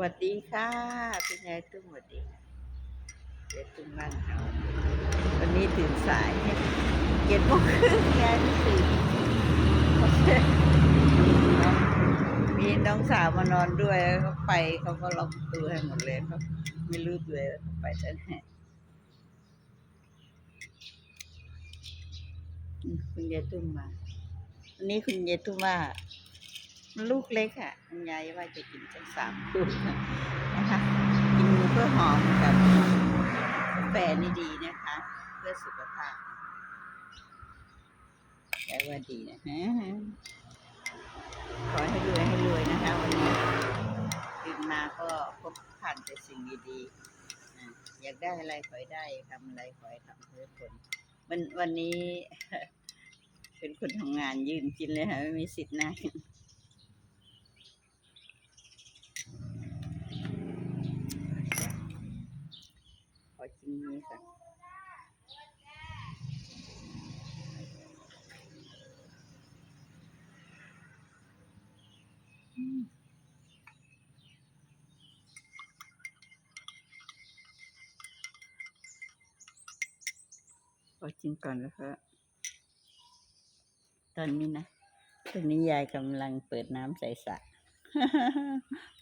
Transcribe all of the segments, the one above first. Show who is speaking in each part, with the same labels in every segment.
Speaker 1: วัสดีค่ะคุณยายตุ้มสวัสดียายตุ้มบ้านเขาวันนี้ตื่นสายเจ็ดโมงครึ่งยายตื่นมีน้องสาวมานอนด้วยเขาไปเขาก็ล็อกประตูให้หมดเลยเขาไม่รู้เลยว่าเขาไปที่ไหนอืมคุณยายตุ้มมาวันนี้คุณยายตุ้มว่า ลูกเล็กอะคุณยายว่าจะกินสักสามลูกนะคะกินเพื่อหอมกับกาแฟนี่ดีนะคะ เพื่อสุขภาพยายว่าดีนะฮะขอให้รวยให้รวยนะคะ วันนี้ตื่นมาก็พบผ่านแต่สิ่งดีๆนะอยากได้อะไรขอให้ได้ทำอะไรขอให้ทำเพื่อคนวันวันนี้ เป็นคนทำงานยืนกินเลยค่ะไม่มีสิทธิ์นั่ง ขอชิ้ นี้ค่ะอืมขอชิมก่อนแล้วก็ตอนนี้นะตอนนี้ยายกำลังเปิดน้ำใส่สระ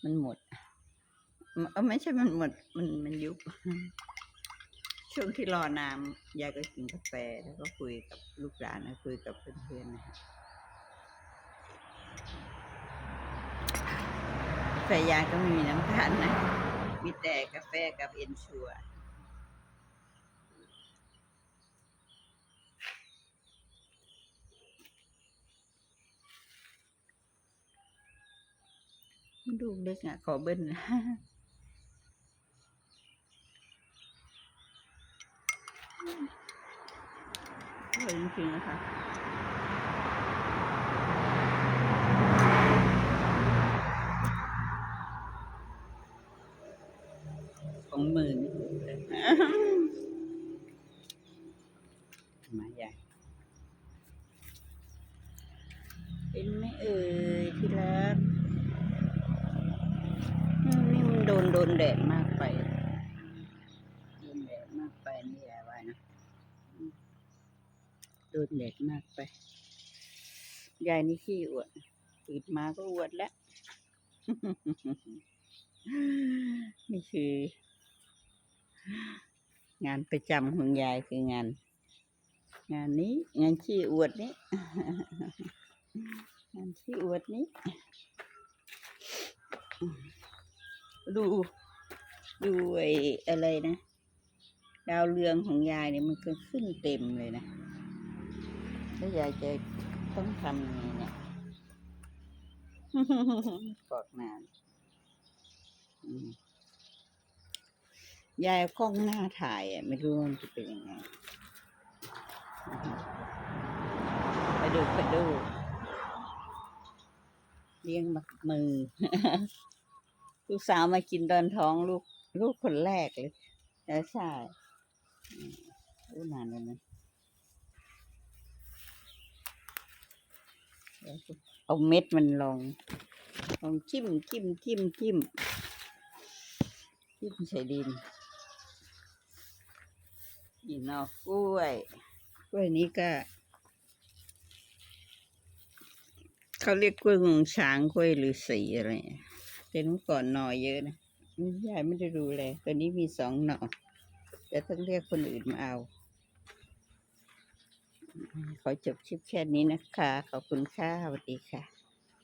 Speaker 1: มันหมดเออไม่ใช่มันหมด มันมันยุบ ช่วงที่รอน้ำยายก็กินกาแฟแล้วก็คุยกับลูกหลานนะคุยกับเพื่อนๆนะกาแฟยายก็ไม่มีน้ำตาลนะ มีแต่กาแฟกับเอนชัวลูกเล็กอะขอเบิ้ล นะอร่อยจริงๆนะคะสองหมื่นมาใหญ่เป็นไหมเอ่ยที่รักนี่มันโดนโดนแดดมากไป โดนแดดมากไปนี่ย โดนแดดมากไป ยายนี่ขี้อวดตื่นมาก็อวดแล้ว นี่คือ งานประจำของยายคืองาน งานนี้ งานขี้อวดนี้ งานขี้อวดนี้ ดูดูไอ้อะไรนะ ดาวเรืองของยายเนี่ยมันก็ขึ้นเต็มเลยนะ แล้วยายจะต้องทำยังไงเนี่ยกอกนานอืมยายเอากล้องหน้าถ่ายอะ ไม่รู้ว่ามันจะเป็นยังไงไปดูไปดูเลี้ยงมักมือ ลูกสาวมากินตอนท้องลูก ลูกคนแรกเลยแล้วใช่อืมอู้นานแล้วนะ เอาเม็ดมันลอง ลองจิ้มจิ้มจิ้มจิ้มจิ้มใส่ดินนี่นอกกล้วย กล้วยนี้ก็เขาเรียกกล้วยงวงช้างกล้วยฤาษีอะไรเนี่ยแต่เมื่อก่อนหน่อเยอะนะยายไม่ได้ดูเลยตัวนี้มีสองหน่อแต่ต้องเรียกคนอื่นมาเอา ขอจบคลิปแค่นี้นะคะ ขอบคุณค่ะสวัสดีค่ะ